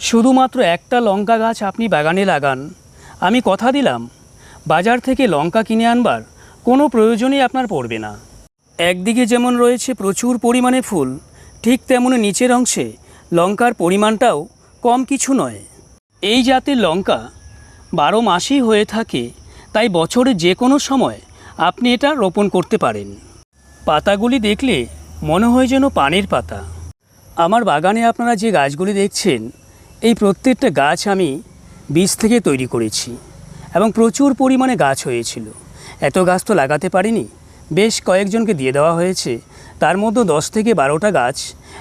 শুধুমাত্র একটা লঙ্কা গাছ আপনি বাগানে লাগান। আমি কথা দিলাম, বাজার থেকে লঙ্কা কিনে আনবার কোনো প্রয়োজনই আপনার পড়বে না। একদিকে যেমন রয়েছে প্রচুর পরিমাণে ফুল, ঠিক তেমনি নিচের অংশে লঙ্কার পরিমাণটাও কম কিছু নয়। এই জাতের লঙ্কা বারো মাসই হয়ে থাকে, তাই বছরে যে কোনো সময় আপনি এটা রোপণ করতে পারেন। পাতাগুলি দেখলে মনে হয় যেন পানের পাতা। আমার বাগানে আপনারা যে গাছগুলি দেখছেন এই প্রত্যেকটা গাছ আমি বীজ থেকে তৈরি করেছি এবং প্রচুর পরিমাণে গাছ হয়েছিল। এত গাছ তো লাগাতে পারিনি। বেশ কয়েকজনকে দিয়ে দেওয়া হয়েছে। তার মধ্যে দশ থেকে বারোটা গাছ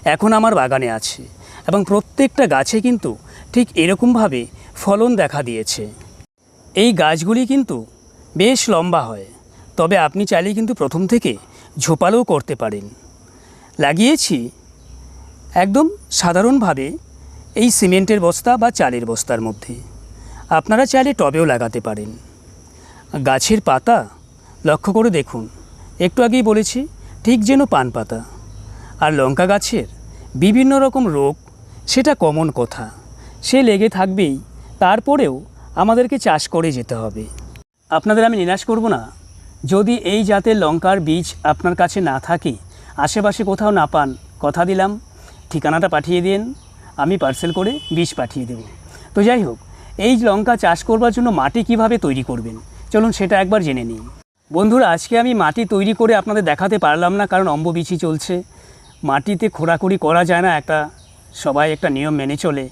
এখন আমার বাগানে আছে এবং প্রত্যেকটা গাছে কিন্তু ঠিক এরকমভাবে ফলন দেখা দিয়েছে। এই গাছগুলি কিন্তু বেশ লম্বা হয়। তবে আপনি চাইলে কিন্তু প্রথম থেকে ঝোপালোও করতে পারেন। লাগিয়েছি একদম সাধারণভাবে এই সিমেন্টের বস্তা বা চালের বস্তার মধ্যে। আপনারা চাইলে টবেও লাগাতে পারেন। গাছের পাতা, লক্ষ্য করে দেখুন, একটু আগেই বলেছি, ঠিক যেন পান পাতা। আর লঙ্কা গাছের বিভিন্ন রকম রোগ, সেটা কমন কথা। সে লেগে থাকবেই, তারপরেও আমাদেরকে চাষ করে যেতে হবে। আপনাদের আমি নিরাশ করব না। যদি এই জাতের লঙ্কার বীজ আপনার কাছে না থাকে, আশেপাশে কোথাও না পান, কথা দিলাম। ঠিকানাটা পাঠিয়ে দিন। আমি পার্সেল করে বীজ পাঠিয়ে দেব। তো যাই হোক, এই লঙ্কা চাষ করবার জন্য মাটি কীভাবে তৈরি করবেন? চলুন সেটা একবার জেনে নিই। বন্ধুরা, আজকে আমি মাটি তৈরি করে আপনাদের দেখাতে পারলাম না, কারণ অম্ববিচি চলছে। মাটিতে খোঁড়াখুড়ি করা যায় না, একটা, সবাই একটা নিয়ম মেনে চলে।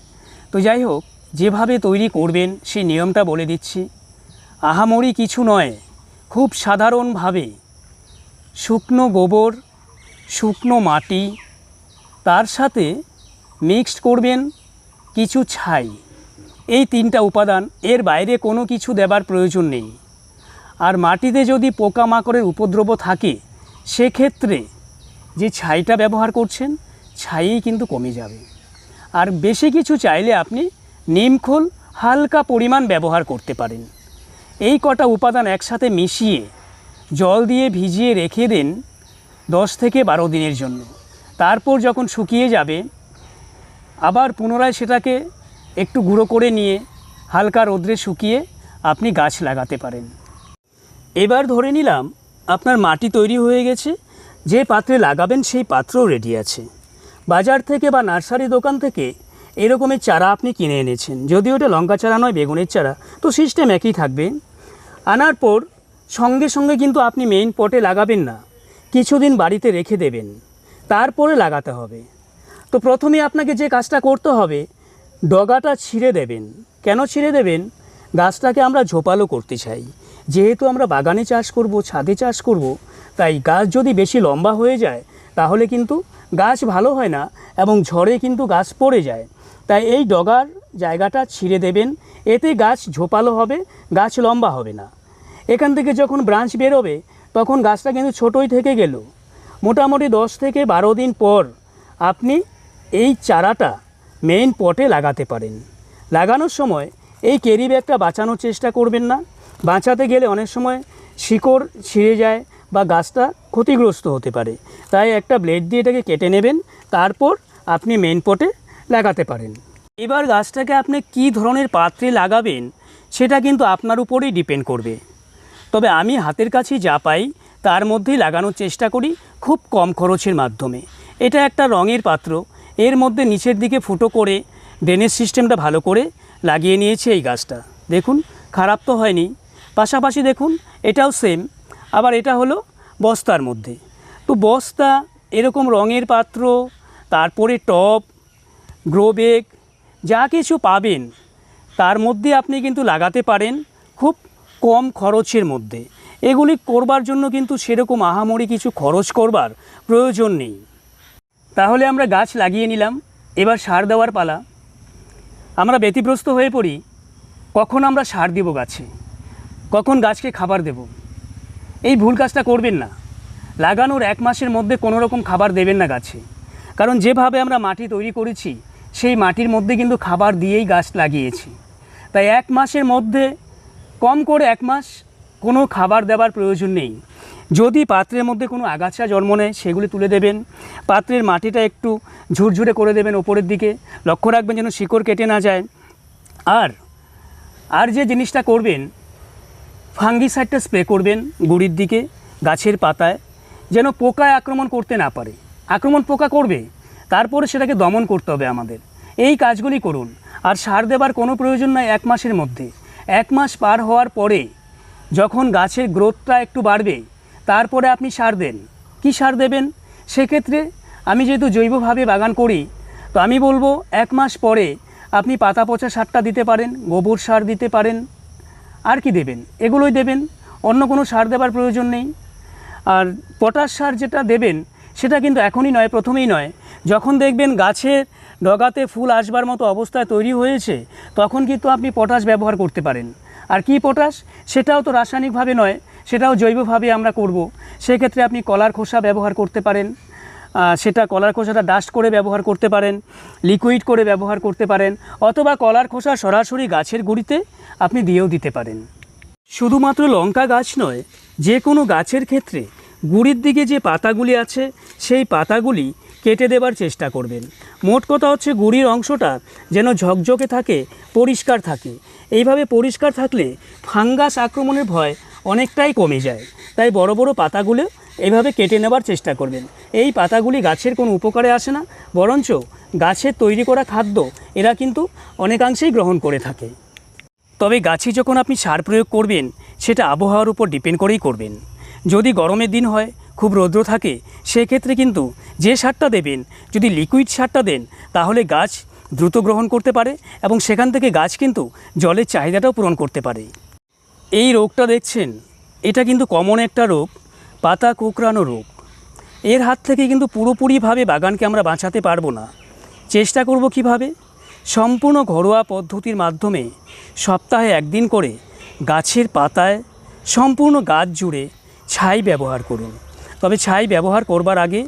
তো যাই হোক, যেভাবে তৈরি করবেন, সেই নিয়মটা বলে দিচ্ছি। আহামরি কিছু নয়, খুব সাধারণভাবে শুকনো গোবর, শুকনো মাটি, তার সাথে মিক্সড করবেন, কিছু ছাই। এই তিনটা উপাদান, এর বাইরে কোনো কিছু দেবার প্রয়োজন নেই। আর মাটিতে যদি পোকামাকড়ের উপদ্রব থাকে, সেক্ষেত্রে যে ছাইটা ব্যবহার করছেন, ছাইই কিন্তু কমে যাবে। আর বেশি কিছু চাইলে আপনি নিমখোল হালকা পরিমাণ ব্যবহার করতে পারেন। এই কটা উপাদান একসাথে মিশিয়ে জল দিয়ে ভিজিয়ে রেখে দিন দশ থেকে বারো দিনের জন্য। তারপর যখন শুকিয়ে যাবে আবার পুনরায় সেটাকে একটু গুঁড়ো করে নিয়ে হালকা রোদ্রে শুকিয়ে আপনি গাছ লাগাতে পারেন। এবার ধরে নিলাম আপনার মাটি তৈরি হয়ে গেছে, যে পাত্রে লাগাবেন সেই পাত্রও রেডি আছে। বাজার থেকে বা নার্সারি দোকান থেকে এরকমের চারা আপনি কিনে এনেছেন, যদিও ওটা লঙ্কা চারা নয়, বেগুনের চারা, তো সিস্টেম একই থাকবে। আনার পর সঙ্গে সঙ্গে কিন্তু আপনি মেইন পটে লাগাবেন না, কিছুদিন বাড়িতে রেখে দেবেন, তারপরে লাগাতে হবে। তো প্রথমে আপনাকে যে কাজটা করতে হবে, ডগাটা ছিঁড়ে দেবেন। কেন ছিঁড়ে দেবেন? গাছটাকে আমরা ঝোপালো করতে চাই। যেহেতু আমরা বাগানে চাষ করব, ছাদে চাষ করব, তাই গাছ যদি বেশি লম্বা হয়ে যায়, তাহলে কিন্তু গাছ ভালো হয় না এবং ঝড়ে কিন্তু গাছ পড়ে যায়। তাই এই ডগার জায়গাটা ছিঁড়ে দেবেন। এতে গাছ ঝোপালো হবে, গাছ লম্বা হবে না। এখান থেকে যখন ব্রাঞ্চ বেরোবে, তখন গাছটা কিন্তু ছোটোই থেকে গেল। মোটামুটি দশ থেকে বারো দিন পর আপনি এই চারাটা মেইন পটে লাগাতে পারেন। লাগানোর সময় এই ক্যারি ব্যাগটা বাঁচানোর চেষ্টা করবেন না। বাঁচাতে গেলে অনেক সময় শিকড় ছিঁড়ে যায় বা গাছটা ক্ষতিগ্রস্ত হতে পারে। তাই একটা ব্লেড দিয়ে এটাকে কেটে নেবেন, তারপর আপনি মেইন পটে লাগাতে পারেন। এবার গাছটাকে আপনি কী ধরনের পাত্রে লাগাবেন, সেটা কিন্তু আপনার উপরেই ডিপেন্ড করবে। তবে আমি হাতের কাছে যা পাই, তার মধ্যেই লাগানোর চেষ্টা করি খুব কম খরচের মাধ্যমে। এটা একটা রঙের পাত্র এর মধ্যে নিচের দিকে ফুটো করে ড্রেনেজ সিস্টেমটা ভালো করে লাগিয়ে নিয়েছে এই গাছটা। দেখুন, খারাপ তো হয়নি। পাশাপাশি দেখুন, এটাও সেম আবার এটা হলো বস্তার মধ্যে। তো বস্তা এরকম রঙের পাত্র, তারপরে টপ গ্রো ব্যাগ যা কিছু পাবেন, তার মধ্যে আপনি কিন্তু লাগাতে পারেন খুব কম খরচের মধ্যে। এগুলি করবার জন্য কিন্তু সেরকম আহামরি কিছু খরচ করবার প্রয়োজন নেই। তাহলে আমরা গাছ লাগিয়ে নিলাম, এবার সার দেওয়ার পালা। আমরা ব্যতিগ্রস্ত হয়ে পড়ি, কখন আমরা সার দেব গাছে? কখন গাছকে খাবার দেব? এই ভুল কাজটা করবেন না। লাগানোর এক মাসের মধ্যে কোনো রকম খাবার দেবেন না গাছে। কারণ যেভাবে আমরা মাটি তৈরি করেছি, সেই মাটির মধ্যে কিন্তু খাবার দিয়েই গাছ লাগিয়েছি। তাই এক মাসের মধ্যে, কম করে এক মাস কোনো খাবার দেওয়ার প্রয়োজন নেই। যদি পাত্রের মধ্যে কোনো আগাছা জন্ম নেয়, সেগুলি তুলে দেবেন। পাত্রের মাটিটা একটু ঝুরঝুরে করে দেবেন ওপরের দিকে। লক্ষ্য রাখবেন যেন শিকড় কেটে না যায়। আর আর যে জিনিসটা করবেন, ফাঙ্গিসাইডটা স্প্রে করবেন গুড়ির দিকে, গাছের পাতায়, যেন পোকায় আক্রমণ করতে না পারে। আক্রমণ পোকা করবে, তারপরে সেটাকে দমন করতে হবে আমাদের। এই কাজগুলি করুন। আর সার দেবার কোনো প্রয়োজন নয় এক মাসের মধ্যে। এক মাস পার হওয়ার পরে যখন গাছের গ্রোথটা একটু বাড়বে, তারপরে আপনি সার দেন। কি সার দেবেন? সেক্ষেত্রে আমি যেহেতু জৈবভাবে বাগান করি, তো আমি বলব এক মাস পরে আপনি পাতা পচা সারটা দিতে পারেন, গোবর সার দিতে পারেন। আর কি দেবেন? এগুলোই দেবেন। অন্য কোনো সার দেবার প্রয়োজন নেই। আর পটাশ সার যেটা দেবেন, সেটা কিন্তু এখনই নয়, প্রথমেই নয়। যখন দেখবেন গাছের ডগাতে ফুল আসবার মতো অবস্থায় তৈরি হয়েছে, তখন কিন্তু আপনি পটাশ ব্যবহার করতে পারেন। আর কি পটাশ? সেটাও তো রাসায়নিকভাবে নয়, সেটাও জৈবভাবে আমরা করব। সেক্ষেত্রে আপনি কলার খোসা ব্যবহার করতে পারেন সেটা কলার খোসাটা ডাস্ট করে ব্যবহার করতে পারেন লিকুইড করে ব্যবহার করতে পারেন, অথবা কলার খোসা সরাসরি গাছের গুঁড়িতে আপনি দিয়েও দিতে পারেন। শুধুমাত্র লঙ্কা গাছ নয়, যে কোনো গাছের ক্ষেত্রে গুড়ির দিকে যে পাতাগুলি আছে, সেই পাতাগুলি কেটে দেবার চেষ্টা করবেন। মোট কথা হচ্ছে গুড়ির অংশটা যেন ঝকঝকে থাকে, পরিষ্কার থাকে। এইভাবে পরিষ্কার থাকলে ফাঙ্গাস আক্রমণের ভয় অনেকটাই কমে যায়। তাই বড় বড় পাতাগুলো এইভাবে কেটে নেবার চেষ্টা করবেন। এই পাতাগুলি গাছের কোনো উপকারে আসে না, বরঞ্চ গাছের তৈরি করা খাদ্য এরা কিন্তু অনেকাংশেই গ্রহণ করে থাকে। তবে গাছে যখন আপনি সার প্রয়োগ করবেন, সেটা আবহাওয়ার উপর ডিপেন্ড করেই করবেন। যদি গরমের দিন হয় খুব রৌদ্র থাকে, সেক্ষেত্রে কিন্তু যে সারটা দেবেন, যদি লিকুইড সারটা দেন, তাহলে গাছ দ্রুত গ্রহণ করতে পারে এবং সেখান থেকে গাছ কিন্তু জলের চাহিদাটাও পূরণ করতে পারে। এই রোগটা দেখছেন? এটা কিন্তু কমন একটা রোগ, পাতা কোঁকড়ানো রোগ। এর হাত থেকে কিন্তু পুরোপুরিভাবে বাগানকে আমরা বাঁচাতে পারব না। চেষ্টা করব কীভাবে? সম্পূর্ণ ঘরোয়া পদ্ধতির মাধ্যমে সপ্তাহে একদিন করে গাছের পাতায় সম্পূর্ণ গাছ জুড়ে ছাই ব্যবহার করুন। তবে ছাই ব্যবহার করবার আগে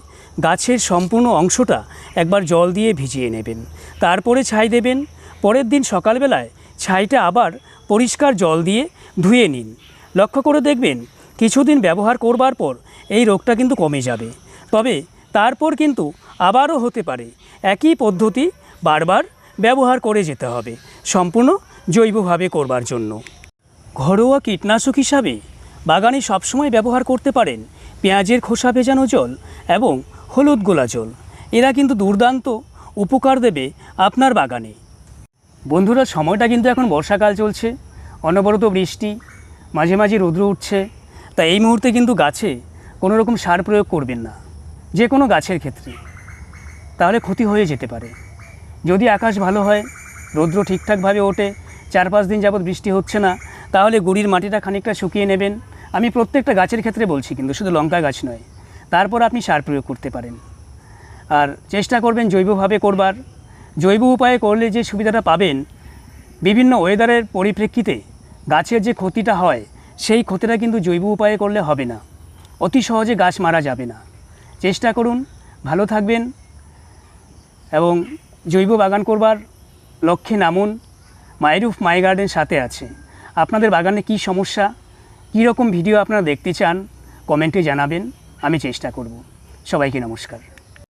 গাছের সম্পূর্ণ অংশটা একবার জল দিয়ে ভিজিয়ে নেবেন। তারপরে ছাই দেবেন। পরের দিন সকালবেলায় ছাইটা আবার পরিষ্কার জল দিয়ে ধুয়ে নিন। লক্ষ্য করে দেখবেন, কিছুদিন ব্যবহার করবার পর এই রোগটা কিন্তু কমে যাবে। তবে তারপর কিন্তু আবারও হতে পারে। একই পদ্ধতি বারবার ব্যবহার করে যেতে হবে, সম্পূর্ণ জৈবভাবে করবার জন্য। ঘরোয়া কীটনাশক হিসাবে বাগানে সবসময় ব্যবহার করতে পারেন পেঁয়াজের খোসা ভেজানো জল এবং হলুদ গোলা জল। এরা কিন্তু দুর্দান্ত উপকার দেবে আপনার বাগানে। বন্ধুরা, সময়টা কিন্তু এখন বর্ষাকাল চলছে। অনবরত বৃষ্টি, মাঝে মাঝে রৌদ্র উঠছে। তাই এই মুহূর্তে কিন্তু গাছে কোনো রকম সার প্রয়োগ করবেন না, যে কোনো গাছের ক্ষেত্রে। তাহলে ক্ষতি হয়ে যেতে পারে। যদি আকাশ ভালো হয়, রৌদ্র ঠিকঠাকভাবে ওঠে, চার পাঁচ দিন যাবৎ বৃষ্টি হচ্ছে না, তাহলে গুড়ির মাটিটা খানিকটা শুকিয়ে নেবেন। আমি প্রত্যেকটা গাছের ক্ষেত্রে বলছি কিন্তু শুধু লঙ্কা গাছ নয়, তারপর আপনি সার প্রয়োগ করতে পারেন। আর চেষ্টা করবেন জৈবভাবে করবার। জৈব উপায়ে করলে যে সুবিধাটা পাবেন, বিভিন্ন ওয়েদারের পরিপ্রেক্ষিতে গাছের যে ক্ষতিটা হয়, সেই ক্ষতিটা কিন্তু জৈব উপায়ে করলে হবে না। অতি সহজে গাছ মারা যাবে না। চেষ্টা করুন, ভালো থাকবেন এবং জৈব বাগান করবার লক্ষ্যে নামুন। মাইরুফ মাই গার্ডেন সাথে আছে। আপনাদের বাগানে কি সমস্যা? কী রকম ভিডিও আপনারা দেখতে চান কমেন্টে জানাবেন আমি চেষ্টা করব। সবাইকে নমস্কার।